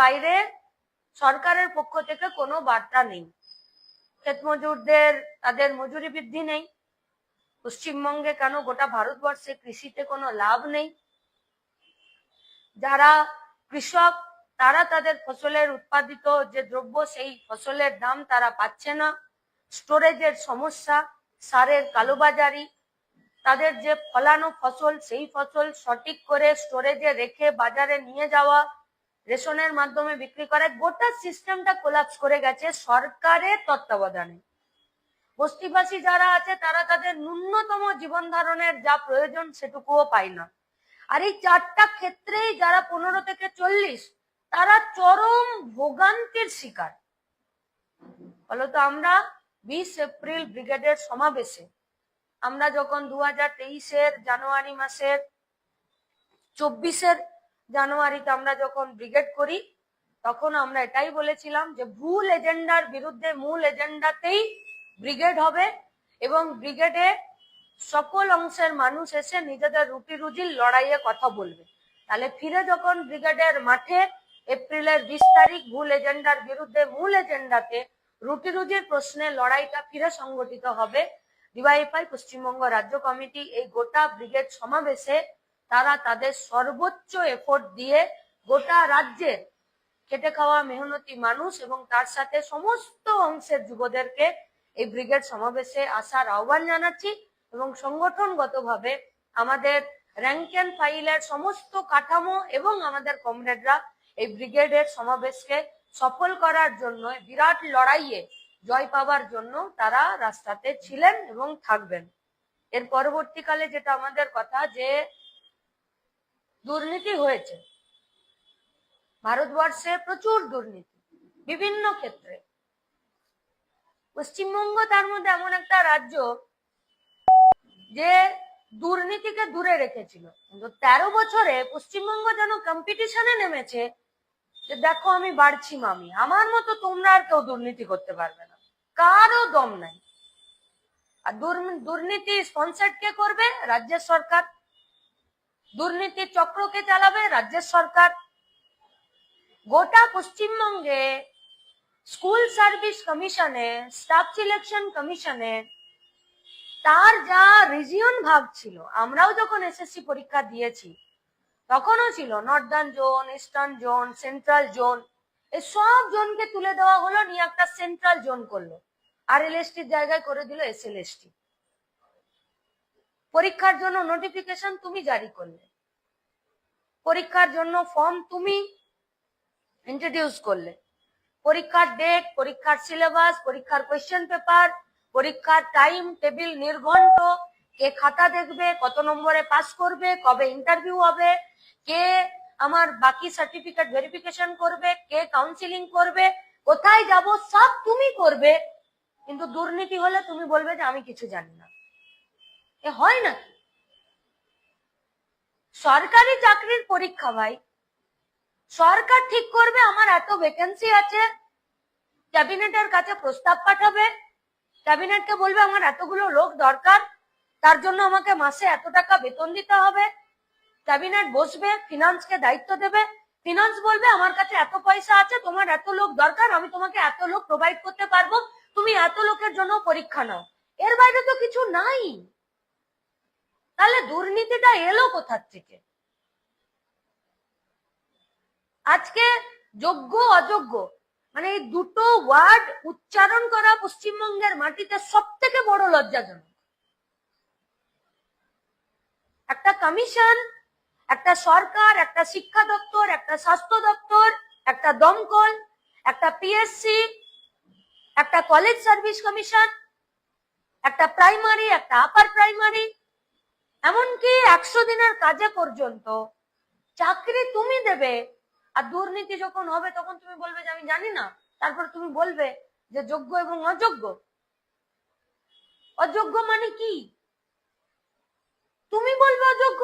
বাইরে সরকারের পক্ষ থেকে কোনো বার্তা নেই। ক্ষেত মজুরদের, তাদের মজুরি বৃদ্ধি নেই। পশ্চিমবঙ্গে কেন গোটা ভারতবর্ষে কৃষিতে কোনো লাভ নেই? যারা কৃষক, তারা তাদের ফসলের উৎপাদিত যে দ্রব্য, সেই ফসলের দাম তারা পাচ্ছে না। স্টোরেজের সমস্যা, সারের কালোবাজারি, তাদের যে ফলানো ফসল, সেই ফসল সঠিক করে স্টোরেজে রেখে বাজারে নিয়ে যাওয়া রেশনের মাধ্যমে বিক্রি করা, গোটা সিস্টেমটা কোলাপস করে গেছে সরকারের তত্ত্বাবধানে। বস্তিবাসী যারা আছে, তারা তাদের ন্যূনতম জীবন ধারণের যা প্রয়োজন সেটুকুও পায় না। আর এই চারটা ক্ষেত্রেই যারা পনেরো থেকে চল্লিশ, তারা চরম ভোগান্তির শিকার। ফলত আমরা বিশ এপ্রিল ব্রিগেডের সমাবেশে, আমরা যখন দু হাজার তেইশের জানুয়ারি মাসের চব্বিশের জানুয়ারিতে আমরা যখন ব্রিগেড করি, তখন আমরা এটাই বলেছিলাম যে ভুল এজেন্ডার বিরুদ্ধে মূল এজেন্ডাতেই ব্রিগেড হবে এবং ব্রিগেডে সকল অংশের মানুষ এসে নিজেদের রুটি রুজির লড়াইয়ে কথা বলবে। তাহলে ফিরে যখন ব্রিগেডের মাঠে এপ্রিলের বিশ তারিখ ভুল এজেন্ডার বিরুদ্ধে মূল এজেন্ডাতে রুটি রুজির প্রশ্নে লড়াইটা ফিরে সংগঠিত হবে, ডিওয়াইফাই, পশ্চিমবঙ্গ রাজ্য কমিটি এই গোটা ব্রিগেড সমাবেশে তারা তাদের সর্বোচ্চ এফোর্ট দিয়ে গোটা রাজ্যের খেটে খাওয়া মেহনতি মানুষ এবং তার সাথে সমস্ত অংশের যুবদেরকে এই ব্রিগেড সমাবেশে আসার আহ্বান জানাচ্ছি এবং সংগঠনগতভাবে আমাদের র্যাঙ্ক অ্যান্ড ফাইলের সমস্ত কাঠামো এবং আমাদের কমরেডরা এই ব্রিগেডের সমাবেশকে সফল করার জন্য, বিরাট লড়াইয়ে জয় পাওয়ার জন্য তারা রাস্তাতে ছিলেন এবং থাকবেন। এর পরবর্তীকালে যেটা আমাদের কথা যে দুর্নীতি হয়েছে। ভারতবর্ষে প্রচুর দুর্নীতি, বিভিন্ন ক্ষেত্রে। পশ্চিমবঙ্গ তার মধ্যে এমন একটা রাজ্য যে দুর্নীতিকে দূরে রেখেছিল। কিন্তু তেরো বছরে পশ্চিমবঙ্গ যেন কম্পিটিশনে নেমেছে, যে দেখো আমি বাড়ছি মামি, আমার মতো তোমরা আর কেউ দুর্নীতি করতে পারবে না। কারও দম নাই। আর দুর্নী- দুর্নীতি স্পন্সার্ড কে করবে? রাজ্যের সরকার। দুর্নীতির চক্রকে চালাবে রাজ্যের সরকার। গোটা পশ্চিমবঙ্গে স্কুল সার্ভিস কমিশনে, স্টাফ সিলেকশন কমিশনে তার যা রিজিয়ন ভাগ ছিল, আমরাও যখন এসএসসি পরীক্ষা দিয়েছি, তখনও ছিল northern zone, eastern zone, central zone এই সব জোনকে তুলে দেওয়া হলো, নিয়ে একটা সেন্ট্রাল জোন করল। আর এলএসটির জায়গায় করে দিল এসএলএসটি পরীক্ষার জন্য নোটিফিকেশন তুমি জারি করলে। পরীক্ষার জন্য ফর্ম তুমি ইন্ট্রোডিউস করলে। পরীক্ষার ডেট পরীক্ষার সিলেবাস পরীক্ষার কোয়েশ্চেন পেপার পরীক্ষার টাইম টেবিল নির্ঘণ্ট, কে খাতা দেখবে, কত নম্বরে পাস করবে, কবে ইন্টারভিউ হবে, কে আমার বাকি সার্টিফিকেট ভেরিফিকেশন করবে, কে কাউন্সিলিং করবে, কোথায় যাব, সব তুমি করবে। কিন্তু দুর্নীতি হলে তুমি বলবে যে আমি কিছু জানি না। এ হয় নাকি? সরকারি চাকরির পরীক্ষা, ভাই। সরকার ঠিক করবে, আমার এত ভ্যাকেন্সি আছে। ক্যাবিনেটের কাছে প্রস্তাব পাঠাবে। ক্যাবিনেটকে বলবে, আমার এতগুলো লোক দরকার। তার জন্য আমাকে মাসে এত টাকা বেতন দিতে হবে। ক্যাবিনেট বসবে ফিনান্সকে দায়িত্ব দেবে। ফিনান্স বলবে, আমার কাছে এত পয়সা আছে, তোমার এত লোক দরকার, আমি তোমাকে এত লোক প্রোভাইড করতে পারব। তুমি এত লোকের জন্য পরীক্ষা নাও। এর বাইরে তো কিছু নাই। তাহলে দুর্নীতিটা এলো কোথার থেকে? আজকে যোগ্য, অযোগ্য মানে এই দুটো ওয়ার্ড উচ্চারণ করা পশ্চিমবঙ্গের মাটিতে সব থেকে বড় লজ্জাজনক। একটা কমিশন একটা সরকার, একটা শিক্ষা দপ্তর, একটা স্বাস্থ্য দপ্তর, একটা দমকল, একটা পিএসসি একটা কলেজ সার্ভিস কমিশন একটা প্রাইমারি একটা আপার প্রাইমারি এমনকি একশো দিনের কাজে পর্যন্ত চাকরি তুমি দেবে আর দুর্নীতি যখন হবে তখন তুমি বলবে যে আমি জানি না। তারপর তুমি বলবে যে যোগ্য এবং অযোগ্য। অযোগ্য মানে কি? তুমি বলবে অযোগ্য।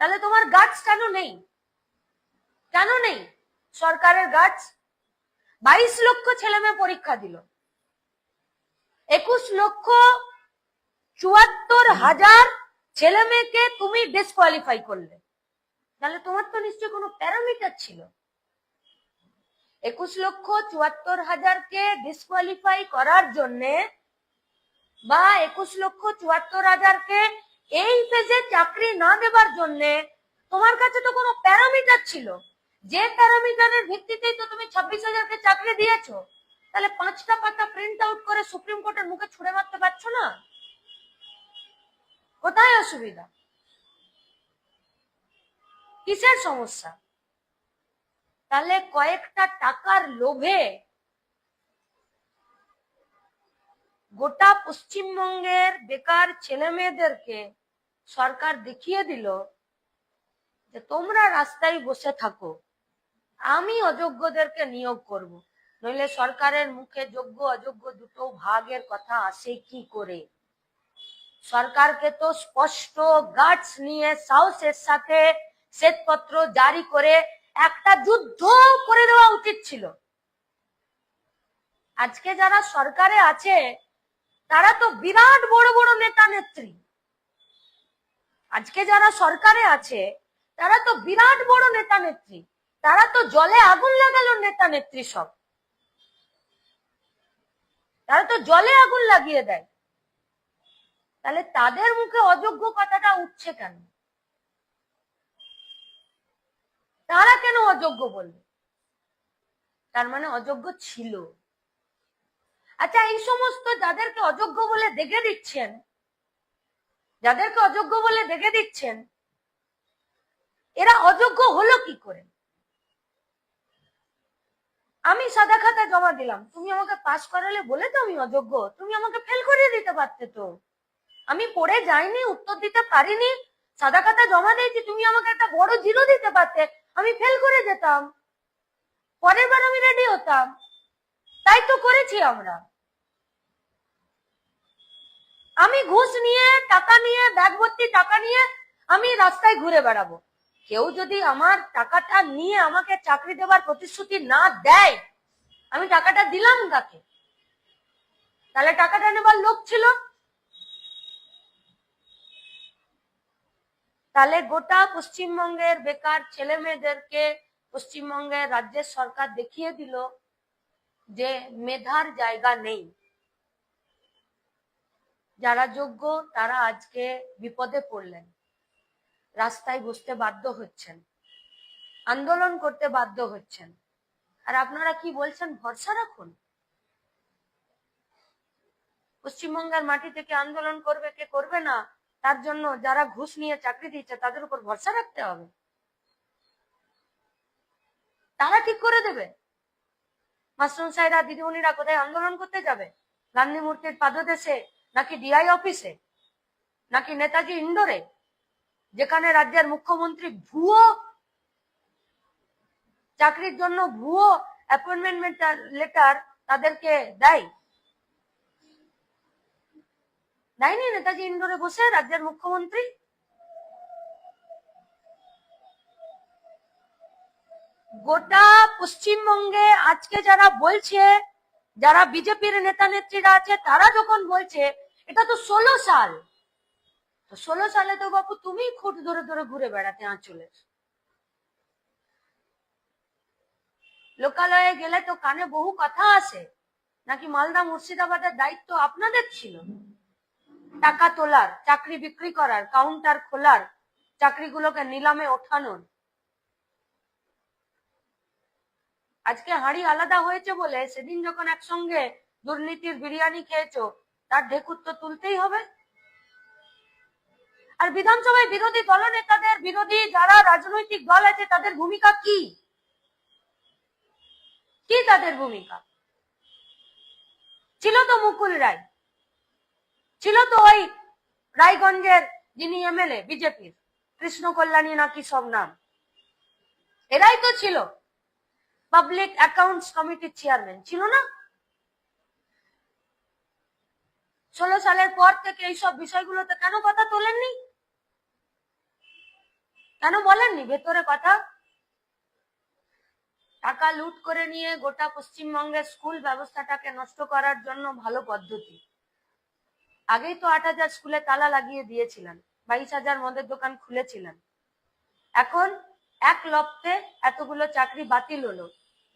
তাহলে তোমার গাছ কেন নেই? কেন নেই? সরকারের গাছ বাইশ লক্ষ ছেলে পরীক্ষা দিল। একুশ লক্ষ চুয়াত্তর হাজার ছেলে মেয়েকে তুমি ডিসকোয়ালিফাই করলে। তাহলে তোমার তো নিশ্চয় কোনো প্যারামিটার ছিল। একুশ লক্ষ চুয়াত্তর হাজারকে ডিসকোয়ালিফাই করার জন্যে বা একুশ লক্ষ চুয়াত্তর হাজারকে এই ফেজে চাকরি না দেবার জন্যে তোমার কাছে তো কোনো প্যারামিটার ছিল। যে প্যারামিটারের ভিত্তিতেই তো তুমি ছাব্বিশ হাজারকে চাকরি দিয়েছ। তাহলে পাঁচটা পাতা প্রিন্ট আউট করে সুপ্রিম কোর্টের মুখে ছুড়ে মারতে পারছ না? কোথায় অসুবিধা? কিসের সমস্যা? তাহলে কয়েকটা টাকার লোভে গোটা পশ্চিমবঙ্গের বেকার ছেলে মেয়েদেরকে সরকার দেখিয়ে দিল যে তোমরা রাস্তায় বসে থাকো। আমি অযোগ্যদেরকে নিয়োগ করব। নইলে সরকারের মুখে যোগ্য অযোগ্য দুটো ভাগের কথা আসে কি করে? সরকারকে তো স্পষ্ট গার্ডস নিয়ে সাহসের সাথে শ্বেতপত্র জারি করে একটা যুদ্ধ করে দেওয়া উচিত ছিল। আজকে যারা সরকারে আছে, তারা তো বিরাট বড় বড় নেতা নেত্রী। আজকে যারা সরকারে আছে, তারা তো বিরাট বড় নেতা নেত্রী। তারা তো জলে আগুন লাগালো নেতা নেত্রী সব। তারা তো জলে আগুন লাগিয়ে দেয়। তাহলে তাদের মুখে অযোগ্য কথাটা উঠছে কেন? তারা কেন অযোগ্য বলবে? তার মানে অযোগ্য ছিল। আচ্ছা এই সমস্ত যাদেরকে অযোগ্য বলে দেখে দিচ্ছেন, যাদেরকে অযোগ্য বলে দেখে দিচ্ছেন, এরা অযোগ্য হলো কি করে? আমি সাদা খাতা জমা দিলাম। তুমি আমাকে পাস করালে বলে তো আমি অযোগ্য। তুমি আমাকে ফেল করিয়ে দিতে পারতে তো। আমি পড়ে যাইনি, উত্তর দিতে পারিনি। সাদা খাতা জমা দিয়েছি, তুমি আমাকে একটা বড় জিরো দিতে পারতে। আমি ফেল করে যেতাম। পরের বার আমি রেডি হতাম। তাই তো করেছি আমরা। আমি ঘুষ নিয়ে, টাকা নিয়ে, ব্যাগ ভর্তি টাকা নিয়ে আমি রাস্তায় ঘুরে বেড়াবো। কেউ যদি আমার টাকাটা নিয়ে আমাকে চাকরি দেওয়ার প্রতিশ্রুতি না দেয়, আমি টাকাটা দিলাম কাকে? তাহলে টাকাটা নেবার লোক ছিল? তাহলে গোটা পশ্চিমবঙ্গের বেকার ছেলে মেয়েদেরকে পশ্চিমবঙ্গের রাজ্যের সরকার দেখিয়ে দিল যে মেধার জায়গা নেই। যারা যোগ্য, তারা আজকে বিপদে পড়লেন, রাস্তায় বসতে বাধ্য হচ্ছেন, আন্দোলন করতে বাধ্য হচ্ছেন। আর আপনারা কি বলছেন? ভরসা রাখুন। পশ্চিমবঙ্গের মাটি থেকে আন্দোলন করবে কে করবে না? তার জন্য যারা ঘুষ নিয়ে চাকরি দিচ্ছে তাদের উপর ভরসা রাখতে হবে। তারা ঠিক করে দেবে। মাস্টার সাহেরা দিদিমণিরা কোথায় আন্দোলন করতে যাবে? গান্ধী মূর্তির পাদদেশে নাকি ডিআই অফিসে? নাকি নেতাজি ইন্ডোরে যেখানে রাজ্যের মুখ্যমন্ত্রী ভুয়ো, চাকরির জন্য ভুয়ো অ্যাপয়েন্টমেন্ট লেটার তাদেরকে দেয়। দেয়নি নেতাজি ইন্ডোরে বসে রাজ্যের মুখ্যমন্ত্রী। গোটা পশ্চিমবঙ্গে আজকে যারা বলছে, যারা বিজেপির নেতা নেত্রীরা আছে, তারা যখন বলছে, এটা তো ষোলো সাল। তো ষোলো সালে তো বাবু তুমি খুঁট ধরে ধরে ঘুরে বেড়াতে আঁচলের লোকালয়ে গেলে তো কানে বহু কথা আসে। নাকি মালদা মুর্শিদাবাদের দায়িত্ব আপনাদের ছিল? টাকা তোলার, চাকরি বিক্রি করার কাউন্টার খোলার চাকরিগুলোকে নিলামে ওঠানোর। আজকে হাঁড়ি আলাদা হয়েছে বলে সেদিন যখন একসঙ্গে দুর্নীতির বিরিয়ানি খেয়েছো, তার ঢেকুর তো তুলতেই হবে। আর বিধানসভায় বিরোধী দলনেতাদের বিরোধী যারা রাজনৈতিক দল আছে, তাদের ভূমিকা কি? কি তাদের ভূমিকা? ছিল তো মুকুল রায়। ছিল তো ওই রায়গঞ্জের যিনি এমএলএ, বিজেপির। কৃষ্ণ কল্যাণী নাকি সব নাম। এরাই তো ছিল। পাবলিক অ্যাকাউন্টস কমিটির চেয়ারম্যান। ছিল না? ষোলো সালের পর থেকে এইসব বিষয়গুলোতে কেন কথা তোলেননি? কেন বলেননি ভেতরে কথা? টাকা লুট করে নিয়ে গোটা পশ্চিমবঙ্গের স্কুল ব্যবস্থাটাকে নষ্ট করার জন্য ভালো পদ্ধতি। আগেই তো আট হাজার স্কুলে তালা লাগিয়ে দিয়েছিলেন, বাইশ হাজার মদের দোকান খুলেছিলেন। এখন এক লপ্তে এতগুলো চাকরি বাতিল হলো।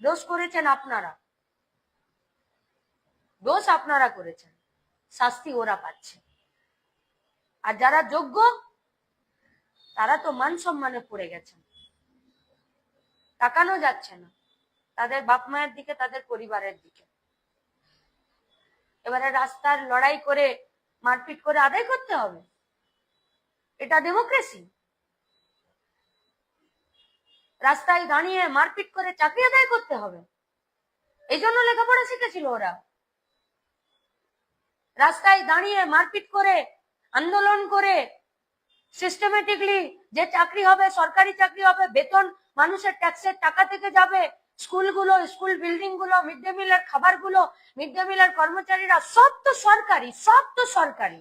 দোষ করেছেন আপনারা। দোষ আপনারা করেছেন। শাস্তি ওরা পাচ্ছে। আর যারা যোগ্য, তারা তো মান সম্মানে পড়ে গেছেন। তাকানো যাচ্ছে না। তাদের বাপ মায়ের দিকে, তাদের পরিবারের দিকে। এবারে রাস্তার লড়াই করে মারপিট করে আদায় করতে হবে। এটা ডেমোক্রেসি রাস্তায় দাঁড়িয়ে মারপিট করে চাকরি আদায় করতে হবে। এই জন্য লেখাপড়া শিখেছিল ওরা। রাস্তায় দাঁড়িয়ে মারপিট করে, আন্দোলন করে সিস্টেমেটিকলি যে চাকরি হবে, সরকারি চাকরি হবে, বেতন মানুষের ট্যাক্সের টাকা থেকে যাবে স্কুলগুলো, স্কুল বিল্ডিংগুলো মিড ডে মিলের খাবারগুলো মিড ডে মিলের কর্মচারীরা সব তো সরকারি, সব তো সরকারি।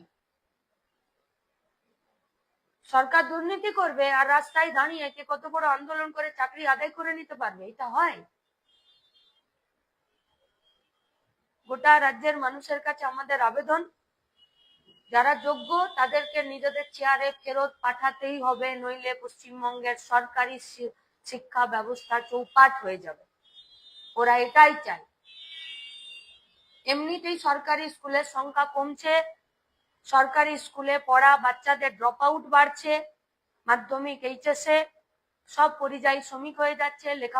সরকার দুর্নীতি করবে আর রাস্তায় দাঁড়িয়ে কে কত বড় আন্দোলন করে চাকরি আদায় করে নিতে পারবে, এটা হয়। গোটা রাজ্যের মানুষের কাছে আমাদের আবেদন, যারা যোগ্য তাদেরকে নিজেদের চেয়ারে ফেরত পাঠাতেই হবে, নইলে পশ্চিমবঙ্গের সরকারি শিক্ষা ব্যবস্থা চৌপাট হয়ে যাবে। ওরা এটাই চায়। এমনিতেই সরকারি স্কুলের সংখ্যা কমছে, সরকারি স্কুলে পড়া বাচ্চাদের ড্রপ আউট বাড়ছে, মাধ্যমিক এইচএসে সব পরিযায়ী শ্রমিক হয়ে যাচ্ছে, লেখা